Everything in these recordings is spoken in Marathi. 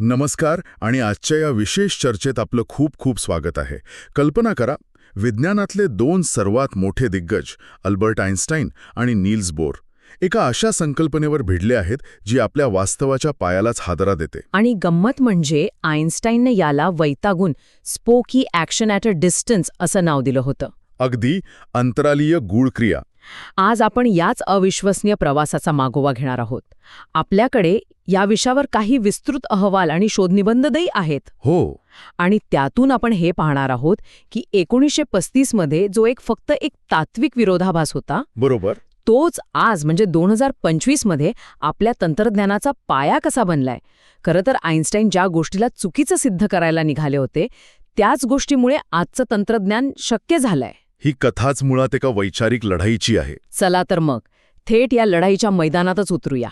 नमस्कार आणि आजच्या या विशेष चर्चेत आपलं खूप खूप स्वागत आहे. कल्पना करा विज्ञानातले दोन सर्वात मोठे दिग्गज अल्बर्ट आइन्स्टाईन आणि नील्स बोर एका अशा संकल्पनेवर भिडले आहेत जी आपल्या वास्तवाच्या पायालाच हादरा देते. आणि गंमत म्हणजे आइन्स्टाईनने याला वैतागून spooky action at a distance असं नाव दिलं होतं. अगदी अंतरालीय गूढक्रिया आज आपण याच अविश्वसनीय प्रवासाचा मागोवा घेणार आहोत. आपल्याकडे या विषयावर काही विस्तृत अहवाल आणि शोधनिबंधही आहेत. हो. आणि त्यातून आपण हे पाहणार आहोत की एकोणीसशे पस्तीसमध्ये जो एक फक्त एक तात्विक विरोधाभास होता बरोबर. तोच आज म्हणजे दोन हजार पंचवीसमध्ये आपल्या तंत्रज्ञानाचा पाया कसा बनलाय? खरं तर आइन्स्टाईन ज्या गोष्टीला चुकीचं सिद्ध करायला निघाले होते त्याच गोष्टीमुळे आजचं तंत्रज्ञान शक्य झालंय. ही कथाच मुळात एका वैचारिक लढाईची आहे. चला तर मग थेट या लढाईच्या मैदानातच उतरूया.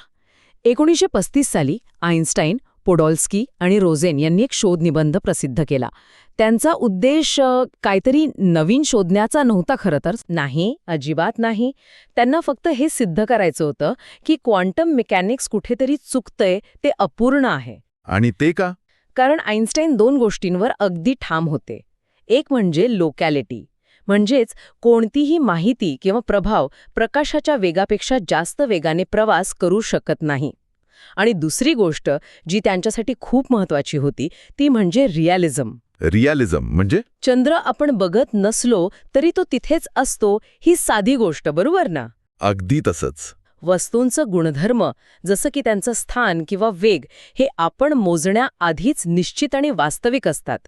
एकोणीसशे पस्तीस साली आइन्स्टाईन पोडॉल्स्की आणि रोझेन यांनी एक शोधनिबंध प्रसिद्ध केला. त्यांचा उद्देश काहीतरी नवीन शोधण्याचा नव्हता खरं तर. नाही अजिबात नाही. त्यांना फक्त हे सिद्ध करायचं होतं की क्वांटम मेकॅनिक्स कुठेतरी चुकतंय ते अपूर्ण आहे. आणि ते का? कारण आइन्स्टाईन दोन गोष्टींवर अगदी ठाम होते. एक म्हणजे लोकॅलिटी. म्हणजेच कोणतीही माहिती किंवा प्रभाव प्रकाशाच्या वेगापेक्षा जास्त वेगाने प्रवास करू शकत नाही. आणि दुसरी गोष्ट जी त्यांच्यासाठी खूप महत्वाची होती ती म्हणजे रिॲलिझम रियालिझम म्हणजे? चंद्र आपण बघत नसलो तरी तो तिथेच असतो ही साधी गोष्ट बरोबर ना? अगदी तसंच. वस्तूंचं गुणधर्म जसं की त्यांचं स्थान किंवा वेग हे आपण मोजण्याआधीच निश्चित आणि वास्तविक असतात.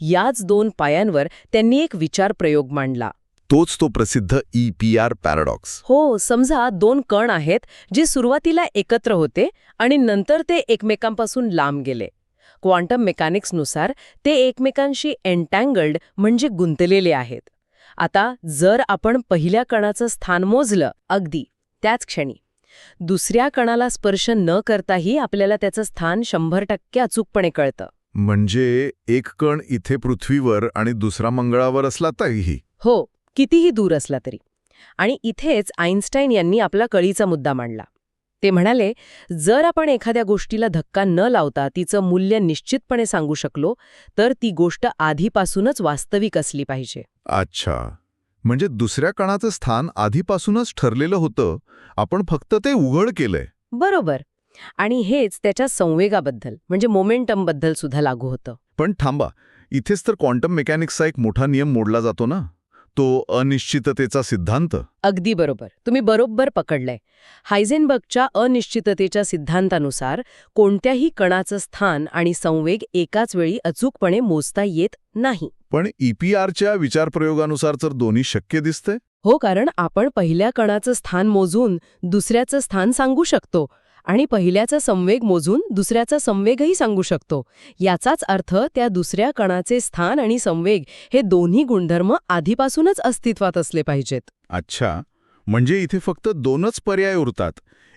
याच दोन पायांवर त्यांनी एक विचारप्रयोग मांडला. तोच तो प्रसिद्ध ई पी आर पॅराडॉक्स. हो समजा दोन कण आहेत जे सुरुवातीला एकत्र होते आणि नंतर ते एकमेकांपासून लांब गेले. क्वांटम मेकॅनिक्सनुसार ते एकमेकांशी एन्टँगल्ड म्हणजे गुंतलेले आहेत. आता जर आपण पहिल्या कणाचं स्थान मोजलं अगदी त्याच क्षणी. दुसऱ्या कणाला स्पर्श न करताही आपल्याला त्याचं स्थान शंभर टक्के अचूकपणे कळतं. म्हणजे एक कण इथे पृथ्वीवर आणि दुसरा मंगळावर असला तरीही. हो कितीही दूर असला तरी. आणि इथेच आइन्स्टाईन यांनी आपला कळीचा मुद्दा मांडला. ते म्हणाले जर आपण एखाद्या गोष्टीला धक्का न लावता तिचं मूल्य निश्चितपणे सांगू शकलो तर ती गोष्ट आधीपासूनच वास्तविक असली पाहिजे. अच्छा. म्हणजे दुसऱ्या कणाचं स्थान आधीपासूनच ठरलेलं होतं आपण फक्त ते उघड केलंय. बरोबर. आणि हेच त्याच्या संवेगाबद्दल म्हणजे मोमेंटमबद्दल सुद्धा लागू होतं. पण थांबा इथेच तर क्वांटम मेकॅनिक्सचा एक मोठा नियम मोडला जातो ना? तो अनिश्चिततेचा सिद्धांत? अगदी बरोबर. तुम्ही बरोबर पकडलंय. हायझेनबर्गच्या अनिश्चिततेच्या सिद्धांतानुसार कोणत्याही कणाचं स्थान आणि संवेग एकाच वेळी अचूकपणे मोजता येत नाही. पण ईपीआरच्या विचारप्रयोगानुसार तर दोन्ही शक्य दिसतंय? हो कारण आपण पहिल्या कणाचं स्थान मोजून दुसऱ्याचं स्थान सांगू शकतो. आणि पहिल्याचा संवेग मोजून दुसऱ्याचा संवेगही सांगू शकतो. याचाच अर्थ त्या दुसऱ्या कणाचे स्थान आणि संवेग हे दोन्ही गुणधर्म आधीपासूनच अस्तित्वात असले पाहिजेत. अच्छा. म्हणजे इथे फक्त दोनच पर्याय उरतात.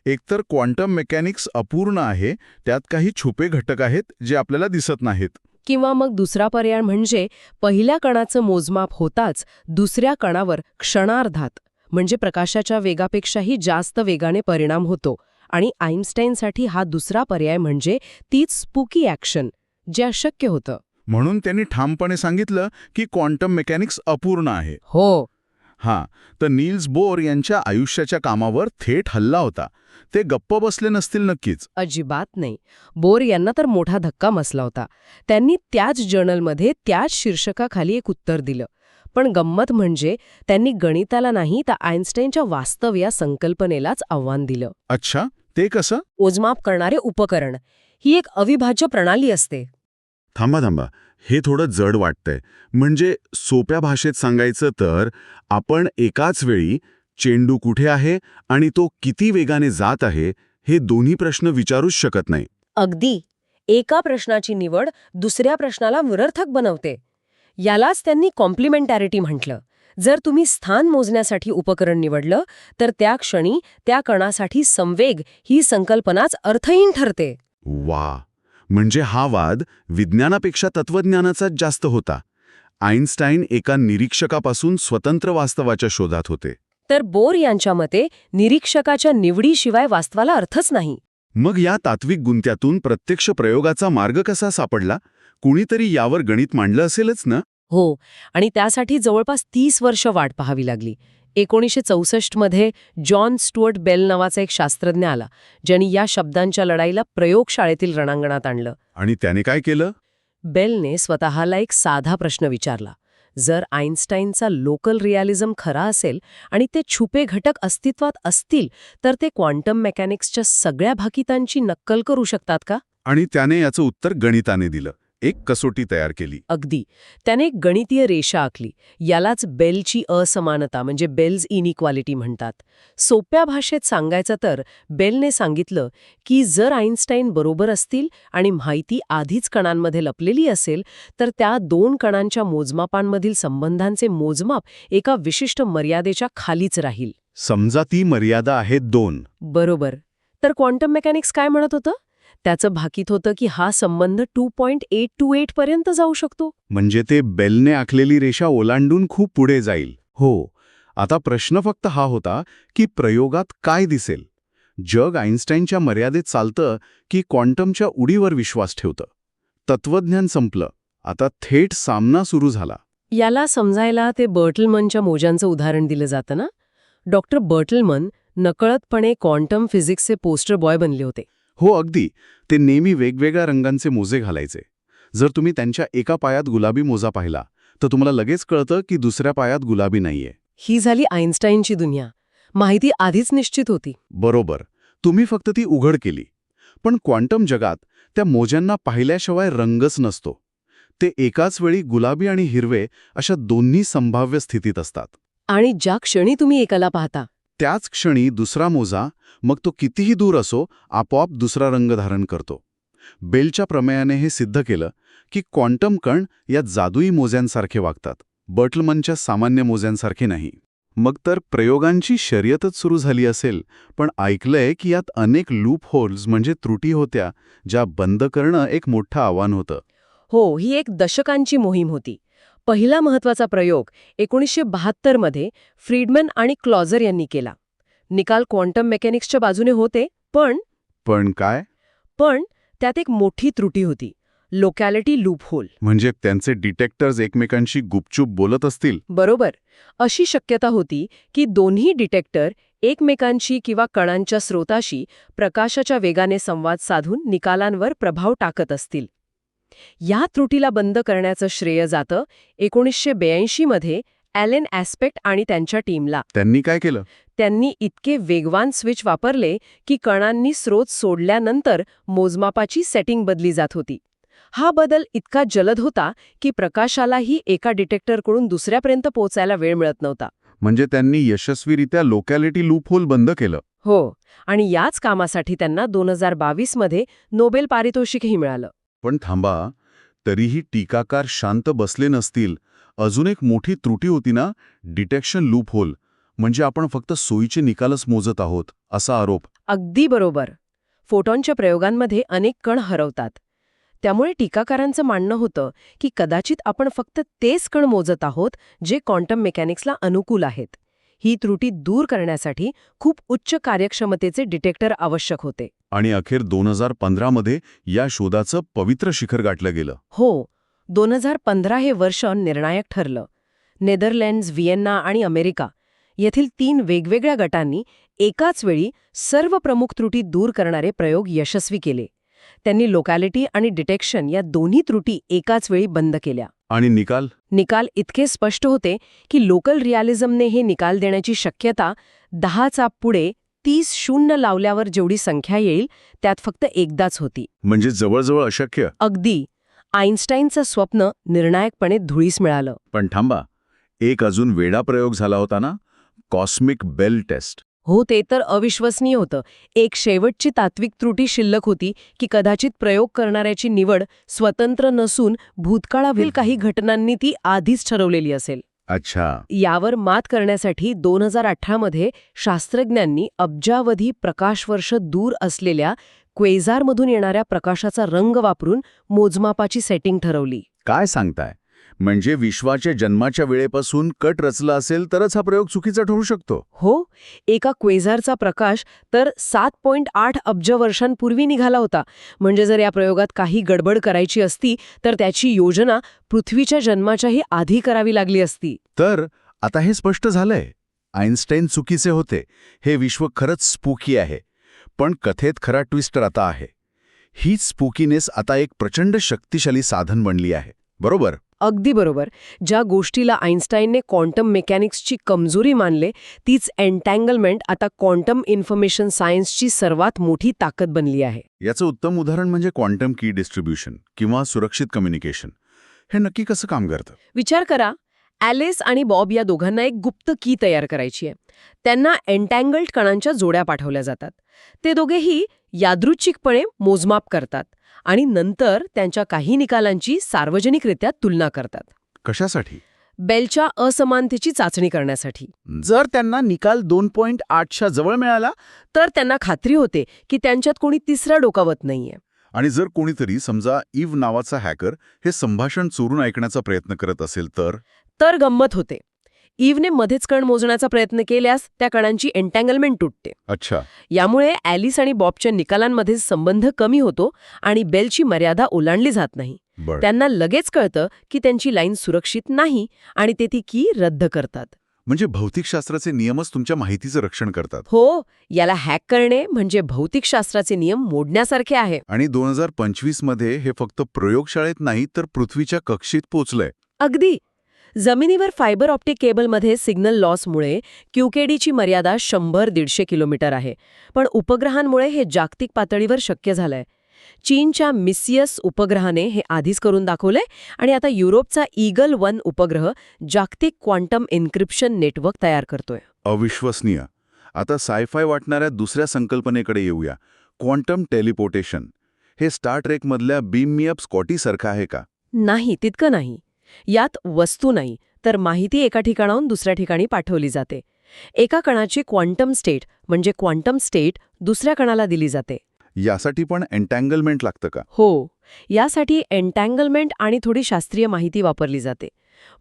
एकतर क्वांटम मेकॅनिक्स अपूर्ण आहे त्यात काही छुपे घटक आहेत जे आपल्याला दिसत नाहीत. किंवा मग दुसरा पर्याय म्हणजे पहिल्या कणाचं मोजमाप होताच दुसऱ्या कणावर क्षणार्धात म्हणजे प्रकाशाच्या वेगापेक्षाही जास्त वेगाने परिणाम होतो. आणि आइन्स्टाईनसाठी हा दुसरा पर्याय म्हणजे तीच स्पूकी ॲक्शन जे अशक्य होतं. म्हणून त्यांनी ठामपणे सांगितलं की क्वांटम मेकॅनिक्स अपूर्ण आहे. हो. हां तर नील्स बोर यांच्या आयुष्याच्या कामावर थेट हल्ला होता. ते गप्प बसले नसतील नक्कीच. अजिबात नाही. बोर यांना तर मोठा धक्का बसला होता. त्यांनी त्याच जर्नलमध्ये त्याच शीर्षकाखाली एक उत्तर दिलं. पण गंमत म्हणजे त्यांनी गणिताला नाही तर आइन्स्टाईनच्या वास्तव या संकल्पनेलाच आव्हान दिलं. अच्छा ते कसं? मोजमाप करणारे उपकरण. ही एक अविभाज्य प्रणाली असते. थांबा थांबा. हे थोडं जड वाटतंय. म्हणजे सोप्या भाषेत सांगायचं तर आपण एकाच वेळी चेंडू कुठे आहे आणि तो किती वेगाने जात आहे हे दोन्ही प्रश्न विचारूच शकत नाही. अगदी. एका प्रश्नाची निवड दुसऱ्या प्रश्नाला विरर्थक बनवते. यालाच त्यांनी कॉम्प्लिमेंटॅरिटी म्हटलं. जर तुम्ही स्थान मोजण्यासाठी उपकरण निवडलं तर त्या क्षणी त्या कणासाठी संवेग ही संकल्पनाच अर्थहीन ठरते. वा! म्हणजे हा वाद विज्ञानापेक्षा तत्वज्ञानाचाच जास्त होता. आइन्स्टाईन एका निरीक्षकापासून स्वतंत्र वास्तवाच्या शोधात होते. तर बोर यांच्या मते निरीक्षकाच्या निवडीशिवाय वास्तवाला अर्थच नाही. मग या तात्विक गुंत्यातून प्रत्यक्ष प्रयोगाचा मार्ग कसा सापडला? कुणीतरी यावर गणित मांडलं असेलच ना? हो आणि त्यासाठी जवळपास तीस वर्ष वाट पाहावी लागली. एकोणीसशे चौसष्टमध्ये जॉन स्टुअर्ट बेल नावाचा एक शास्त्रज्ञ आला ज्यांनी या शब्दांच्या लढाईला प्रयोगशाळेतील रणांगणात आणलं. आणि त्याने काय केलं? बेलने स्वतःला एक साधा प्रश्न विचारला. जर आईन्स्टाईनचा लोकल रियालिझम खरा असेल आणि ते छुपे घटक अस्तित्वात असतील तर ते क्वांटम मेकॅनिक्सच्या सगळ्या भाकितांची नक्कल करू शकतात का? आणि त्याने याचं उत्तर गणिताने दिलं. एक कसोटी तयार केली. अगदी. त्याने एक गणितीय रेषा आखली. यालाच बेलची असमानता म्हणजे बेल्स इनइक्वालिटी म्हणतात. सोप्या भाषेत सांगायचं तर बेलने सांगितलं की जर आईन्स्टाईन बरोबर असतील आणि माहिती आधीच कणांमध्ये लपलेली असेल तर त्या दोन कणांच्या मोजमापांमधील संबंधांचे मोजमाप एका विशिष्ट मर्यादेच्या खालीच राहील. समजा ती मर्यादा आहे दोन. बरोबर. तर क्वांटम मेकॅनिक्स काय म्हणत होतं? त्याचं भाकीत होतं की हा संबंध two point eight two eight पर्यंत जाऊ शकतो. म्हणजे ते बेलने आखलेली रेषा ओलांडून खूप पुढे जाईल. हो आता प्रश्न फक्त हा होता की प्रयोगात काय दिसेल? जग आईन्स्टाईनच्या मर्यादेत चालतं की क्वांटमच्या उडीवर विश्वास ठेवतं. तत्वज्ञान संपलं. आता थेट सामना सुरू झाला. याला समजायला ते बर्टलमनच्या मोजांचं उदाहरण दिलं जातं ना? डॉक्टर बर्टलमन नकळतपणे क्वांटम फिजिक्सचे पोस्टर बॉय बनले होते. हो अगदी. ते नेहमी वेगवेगळ्या रंगांचे मोजे घालायचे. जर तुम्ही त्यांच्या एका पायात गुलाबी मोजा पाहिला तर तुम्हाला लगेच कळतं की दुसऱ्या पायात गुलाबी नाहीये. ही झाली आईन्स्टाईनची दुनिया. माहिती आधीच निश्चित होती. बरोबर. तुम्ही फक्त ती उघड केली. पण क्वांटम जगात त्या मोज्यांना पाहिल्याशिवाय रंगच नसतो. ते एकाच वेळी गुलाबी आणि हिरवे अशा दोन्ही संभाव्य स्थितीत असतात. आणि ज्या क्षणी तुम्ही एकाला पाहता त्याच क्षणी दुसरा मोजा मग तो कितीही दूर असो आपोआप दुसरा रंग धारण करतो. बेलच्या प्रमेयाने हे सिद्ध केलं की क्वांटम कण या जादुई मोज्यांसारखे वागतात बर्टलमनच्या सामान्य मोज्यांसारखे नाही. मग तर प्रयोगांची शर्यतच सुरू झाली असेल पण ऐकलंय की यात अनेक लूप होल्स म्हणजे त्रुटी होत्या ज्या बंद करणं एक मोठं आव्हान होतं. हो ही एक दशकांची मोहीम होती. पहिला महत्त्वाचा प्रयोग एकोणीसशे बहात्तरमध्ये फ्रीडमन आणि क्लॉझर यांनी केला. निकाल क्वांटम मेकॅनिक्सच्या बाजूने होते पण पण काय? पण त्यात एक मोठी त्रुटी होती. लोकॅलिटी लूप होल म्हणजे त्यांचे डिटेक्टर्स एकमेकांशी गुपचूप बोलत असतील? बरोबर. अशी शक्यता होती की दोन्ही डिटेक्टर एकमेकांशी किंवा कणांच्या स्रोताशी प्रकाशाच्या वेगाने संवाद साधून निकालांवर प्रभाव टाकत असतील. या त्रुटीला बंद करण्याचं श्रेय जातं एकोणीसशे ब्याऐंशीमध्ये ॲलेन ॲस्पेक्ट आणि त्यांच्या टीमला. त्यांनी काय केलं? त्यांनी इतके वेगवान स्विच वापरले की कणांनी स्रोत सोडल्यानंतर मोजमापाची सेटिंग बदली जात होती. हा बदल इतका जलद होता की प्रकाशालाही एका डिटेक्टरकडून दुसऱ्यापर्यंत पोचायला वेळ मिळत नव्हता. म्हणजे त्यांनी यशस्वीरित्या लोकॅलिटी लूपहोल बंद केलं. हो आणि याच कामासाठी त्यांना दोन हजार बावीसमध्ये नोबेल पारितोषिकही मिळालं. पण थांबा. तरीही टीकाकार शांत बसले नसतील. अजून एक मोठी त्रुटी होती ना? Detection loophole. म्हणजे आपण फक्त सोयीचे निकालच मोजत आहोत असा आरोप. अगदी बरोबर. फोटॉनच्या प्रयोगांमध्ये अनेक कण हरवतात. त्यामुळे टीकाकारांचं मानणं होतं की कदाचित आपण फक्त तेच कण मोजत आहोत जे क्वांटम मेकॅनिक्सला अनुकूल आहेत. ही त्रुटी दूर करण्यासाठी खूप उच्च कार्यक्षमतेचे डिटेक्टर आवश्यक होते. आणि अखेर दोन हजार पंधरामध्ये या शोधाचं पवित्र शिखर गाठलं गेलं. हो दोन हजार पंधरा हे वर्ष निर्णायक ठरलं. नेदरलँड्स व्हिएन्ना आणि अमेरिका येथील तीन वेगवेगळ्या गटांनी एकाच वेळी सर्व प्रमुख त्रुटी दूर करणारे प्रयोग यशस्वी केले. त्यांनी लोकॅलिटी आणि डिटेक्शन या दोन्ही त्रुटी एकाच वेळी बंद केल्या. आणि निकाल? निकाल इतके स्पष्ट होते की लोकल रियालिझमने हे निकाल देण्याची शक्यता दहाचा पुढे तीस शून्य लावल्यावर जेवढी संख्या येईल त्यात फक्त एकदाच होती. म्हणजे जवळजवळ अशक्य? अगदी. आईन्स्टाईनचं स्वप्न निर्णायकपणे धुळीस मिळालं. पण थांबा एक अजून वेडा प्रयोग झाला होता ना? Cosmic Bell test. हो ते तर अविश्वसनीय होतं. एक शेवटची तात्विक त्रुटी शिल्लक होती की कदाचित प्रयोग करणाऱ्याची निवड स्वतंत्र नसून भूतकाळातील काही घटनांनी ती आधीच ठरवलेली असेल. अच्छा. यावर मात करण्यासाठी दोन हजार अठरामध्ये शास्त्रज्ञांनी अब्जावधी प्रकाशवर्ष दूर असलेल्या क्वेझारमधून येणाऱ्या प्रकाशाचा रंग वापरून मोजमापाची सेटिंग ठरवली. काय सांगताय? म्हणजे विश्वाच्या जन्माच्या वेळेपासून कट रचला असेल तरच हा प्रयोग चुकीचा ठरू शकतो. हो एका क्वेझारचा प्रकाश तर सात पॉइंट आठ अब्ज वर्षांपूर्वी निघाला होता. म्हणजे जर या प्रयोगात काही गडबड करायची असती तर त्याची योजना पृथ्वीच्या जन्माच्याही आधी करावी लागली असती. तर आता हे स्पष्ट झालंय. आईन्स्टाईन चुकीचे होते. हे विश्व खरंच स्पूकी आहे. पण कथेत खरा ट्विस्टर आता आहे. हीच स्पूकीनेस आता एक प्रचंड शक्तिशाली साधन बनली आहे. बरोबर? अगदी बरोबर. ज्या गोष्टीला आईन्स्टाईनने क्वांटम मेकॅनिक्सची कमजोरी मानले तीच एन्टँगलमेंट आता क्वांटम इन्फॉर्मेशन सायन्सची सर्वात मोठी ताकद बनली आहे. याचं उत्तम उदाहरण म्हणजे क्वांटम की डिस्ट्रीब्युशन किंवा सुरक्षित कम्युनिकेशन. हे नक्की कसं काम करतं? विचार करा ॲलिस आणि बॉब या दोघांना एक गुप्त की तयार करायची आहे. त्यांना एन्टँगल्ड कणांच्या जोड्या पाठवल्या जातात. ते दोघेही यादृच्छिकपणे मोजमाप करतात. आणि नंतर त्यांच्या काही निकालांची सार्वजनिकरित्या तुलना करतात. कशासाठी? बेलच्या असमानतेची चाचणी करण्यासाठी. जर त्यांना निकाल दोन पॉईंट आठच्या जवळ मिळाला तर त्यांना खात्री होते की त्यांच्यात कोणी तिसरा डोकावत नाहीये. आणि जर कोणीतरी समजा इव नावाचा हॅकर हे संभाषण चोरून ऐकण्याचा प्रयत्न करत असेल तर? तर गंमत होते. इव्हने मध्येच कण मोजण्याचा प्रयत्न केल्यास त्या कणांची एन्टँगलमेंट तुटते. अच्छा. यामुळे ॲलिस आणि बॉबच्या निकालांमध्ये संबंध कमी होतो आणि बेलची मर्यादा ओलांडली जात नाही. त्यांना लगेच कळतं की त्यांची लाईन सुरक्षित नाही आणि ते ती की रद्द करतात. म्हणजे भौतिकशास्त्राचे नियमच तुमच्या माहितीचं रक्षण करतात. हो याला हॅक करणे म्हणजे भौतिकशास्त्राचे नियम मोडण्यासारखे आहे. आणि दोन हजार पंचवीसमध्ये हे फक्त प्रयोगशाळेत नाही तर पृथ्वीच्या कक्षेत पोचलंय. अगदी. जमिनीवर फायबर ऑप्टिक केबलमध्ये सिग्नल लॉसमुळे क्यूकेडीची मर्यादा शंभर दीडशे किलोमीटर आहे. पण उपग्रहांमुळे हे जागतिक पातळीवर शक्य झालंय. चीनच्या मिसियस उपग्रहाने हे आधीच करून दाखवलंय आणि आता युरोपचा ईगल वन उपग्रह जागतिक क्वांटम एन्क्रिप्शन नेटवर्क तयार करतोय. अविश्वसनीय. आता सायफाय वाटणाऱ्या दुसऱ्या संकल्पनेकडे येऊया. Quantum teleportation. हे स्टार ट्रेकमधल्या बीम मी अप स्कॉटीसारखं आहे का? नाही तितकं नाही. यात वस्तू नाही तर माहिती एका ठिकाणाहून दुसऱ्या ठिकाणी पाठवली जाते. एका कणाची क्वांटम स्टेट म्हणजे क्वांटम स्टेट दुसऱ्या कणाला दिली जाते. यासाठी पण एन्टँगलमेंट लागतं का? हो यासाठी एन्टँगलमेंट आणि थोडी शास्त्रीय माहिती वापरली जाते.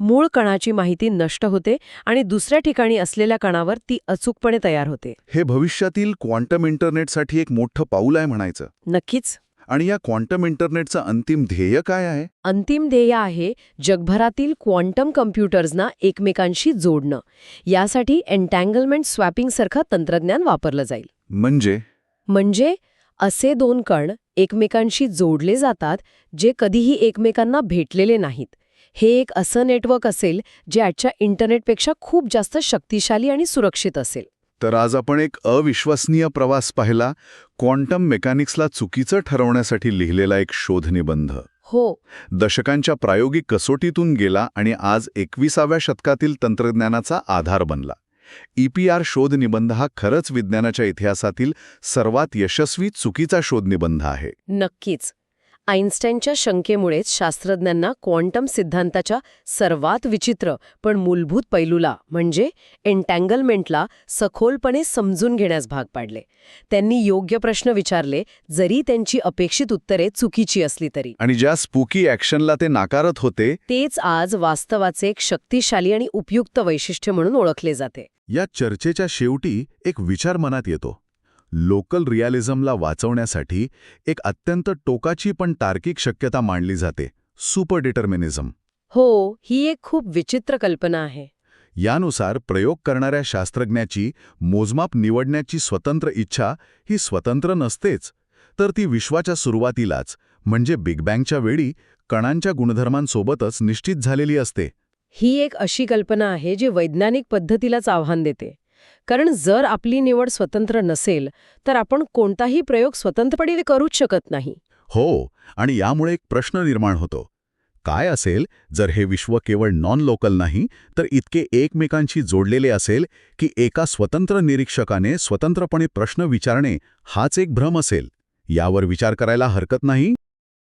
मूळ कणाची माहिती नष्ट होते आणि दुसऱ्या ठिकाणी असलेल्या कणावर ती अचूकपणे तयार होते. हे भविष्यातील क्वांटम इंटरनेटसाठी एक मोठं पाऊल आहे म्हणायचं. नक्कीच. आणि या क्वांटम इंटरनेटचं अंतिम ध्येय काय आहे? अंतिम ध्येय आहे जगभरातील क्वांटम कम्प्युटर्सना एकमेकांशी जोडणं. यासाठी एन्टँगलमेंट स्वॅपिंगसारखं तंत्रज्ञान वापरलं जाईल. म्हणजे? म्हणजे असे दोन कण एकमेकांशी जोडले जातात जे कधीही एकमेकांना भेटलेले नाहीत. हे एक असं नेटवर्क असेल जे आजच्या इंटरनेटपेक्षा खूप जास्त शक्तिशाली आणि सुरक्षित असेल. तर आज आपण एक अविश्वसनीय प्रवास पाहिला क्वांटम मेकॅनिक्सला चुकीचं ठरवण्यासाठी लिहिलेला एक शोधनिबंध. हो. दशकांच्या प्रायोगिक कसोटीतून गेला आणि आज एकविसाव्या शतकातील तंत्रज्ञानाचा आधार बनला. ईपीआर शोधनिबंध हा खरंच विज्ञानाच्या इतिहासातील सर्वात यशस्वी चुकीचा शोधनिबंध आहे. नक्कीच. आईन्स्टाईनच्या शंकेमुळेच शास्त्रज्ञांना क्वांटम सिद्धांताच्या सर्वात विचित्र पण मूलभूत पैलूला म्हणजे एन्टँगलमेंटला सखोलपणे समजून घेण्यास भाग पाडले. त्यांनी योग्य प्रश्न विचारले जरी त्यांची अपेक्षित उत्तरे चुकीची असली तरी. आणि ज्या स्पूकी ॲक्शनला ते नाकारत होते तेच आज वास्तवाचे एक शक्तिशाली आणि उपयुक्त वैशिष्ट्य म्हणून ओळखले जाते. या चर्चेच्या शेवटी एक विचार मनात येतो. लोकल रियालिझमला वाचवण्यासाठी एक अत्यंत टोकाची पण तार्किक शक्यता मांडली जाते सुपर डिटर्मिनिझम हो ही एक खूप विचित्र कल्पना आहे. यानुसार प्रयोग करणाऱ्या शास्त्रज्ञाची मोजमाप निवडण्याची स्वतंत्र इच्छा ही स्वतंत्र नसतेच तर ती विश्वाच्या सुरुवातीलाच म्हणजे बिग बँगच्या वेळी कणांच्या गुणधर्मांसोबतच निश्चित झालेली असते. ही एक अशी कल्पना आहे जी वैज्ञानिक पद्धतीलाच आव्हान देते. कारण जर आपली निवड स्वतंत्र नसेल तर आपण कोणताही प्रयोग स्वतंत्रपणे करूच शकत नाही. हो आणि यामुळे एक प्रश्न निर्माण होतो. काय असेल जर हे विश्व केवळ नॉन लोकल नाही तर इतके एकमेकांशी जोडलेले असेल की एका स्वतंत्र निरीक्षकाने स्वतंत्रपणे प्रश्न विचारणे हाच एक भ्रम असेल. यावर विचार करायला हरकत नाही?